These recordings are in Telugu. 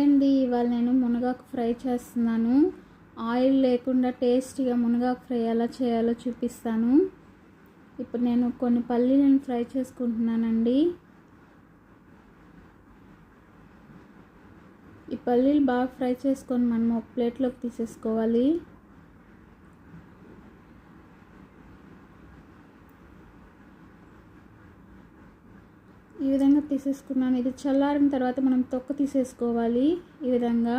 అండి ఇవాళ నేను మునగాకు ఫ్రై చేస్తున్నాను. ఆయిల్ లేకుండా టేస్టీగా మునగాకు ఫ్రై ఎలా చేయాలో చూపిస్తాను. ఇప్పుడు నేను కొన్ని పల్లీలను ఫ్రై చేసుకుంటున్నానండి. ఈ పల్లీలు బాగా ఫ్రై చేసుకొని మనం ఒక ప్లేట్లోకి తీసేసుకోవాలి. ఈ విధంగా తీసేసుకున్నాను. ఇది చల్లారిన తర్వాత మనం తొక్క తీసేసుకోవాలి ఈ విధంగా.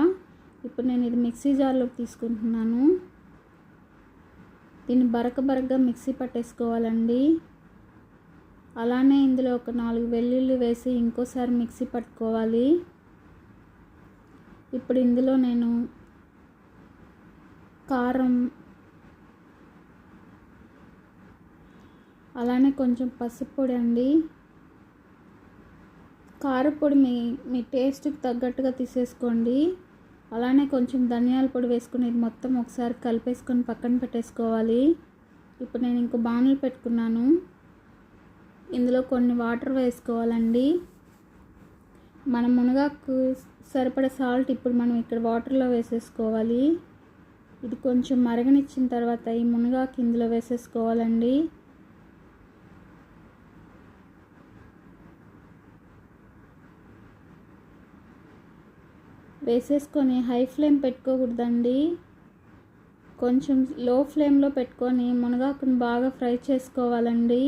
ఇప్పుడు నేను ఇది మిక్సీ జార్లోకి తీసుకుంటున్నాను. దీన్ని బరక బరకగా మిక్సీ పట్టేసుకోవాలండి. అలానే ఇందులో ఒక నాలుగు వెల్లుల్లి వేసి ఇంకోసారి మిక్సీ పట్టుకోవాలి. ఇప్పుడు ఇందులో నేను కారం అలానే కొంచెం పసుపు పొడి అండి. కారపొడి మీ మీ టేస్ట్కి తగ్గట్టుగా తీసేసుకోండి. అలానే కొంచెం ధనియాల పొడి వేసుకుని ఇది మొత్తం ఒకసారి కలిపేసుకొని పక్కన పెట్టేసుకోవాలి. ఇప్పుడు నేను ఇంకో బాణలు పెట్టుకున్నాను. ఇందులో కొన్ని వాటర్ వేసుకోవాలండి. మన మునగాకు సరిపడ సాల్ట్ ఇప్పుడు మనం ఇక్కడ వాటర్లో వేసేసుకోవాలి. ఇది కొంచెం మరగనిచ్చిన తర్వాత ఈ మునగాకు ఇందులో వేసేసుకోవాలండి. వేసేసుకొని హై ఫ్లేమ్ పెట్టుకోకూడదండి. కొంచెం లో ఫ్లేమ్లో పెట్టుకొని మునగాకుని బాగా ఫ్రై చేసుకోవాలండి.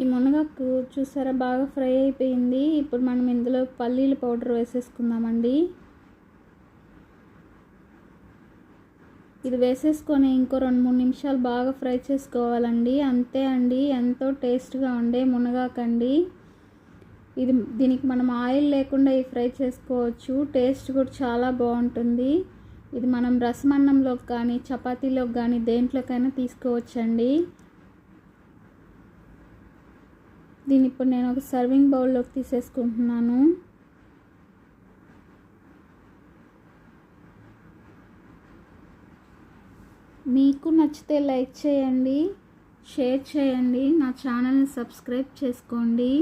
ఈ మునగాకు చూసారా? బాగా ఫ్రై అయిపోయింది. ఇప్పుడు మనం ఇందులో పల్లీల పౌడర్ వేసేసుకుందామండి. ఇది వేసేసుకొని ఇంకో రెండు మూడు నిమిషాలు బాగా ఫ్రై చేసుకోవాలండి. అంతే అండి. ఎంతో టేస్ట్గా ఉండే మునగాకండి. ఇది దీనికి మనం ఆయిల్ లేకుండా ఈ ఫ్రై చేసుకోవచ్చు. టేస్ట్ కూడా చాలా బాగుంటుంది. ఇది మనం రసమన్నంలోకి కానీ చపాతీలోకి కానీ దేంట్లోకైనా తీసుకోవచ్చండి. దీన్ని ఇప్పుడు నేను ఒక సర్వింగ్ బౌల్లోకి తీసేసుకుంటున్నాను. మీకు నచ్చితే లైక్ చేయండి షేర్ చేయండి నా ఛానల్ని సబ్స్క్రైబ్ చేసుకోండి.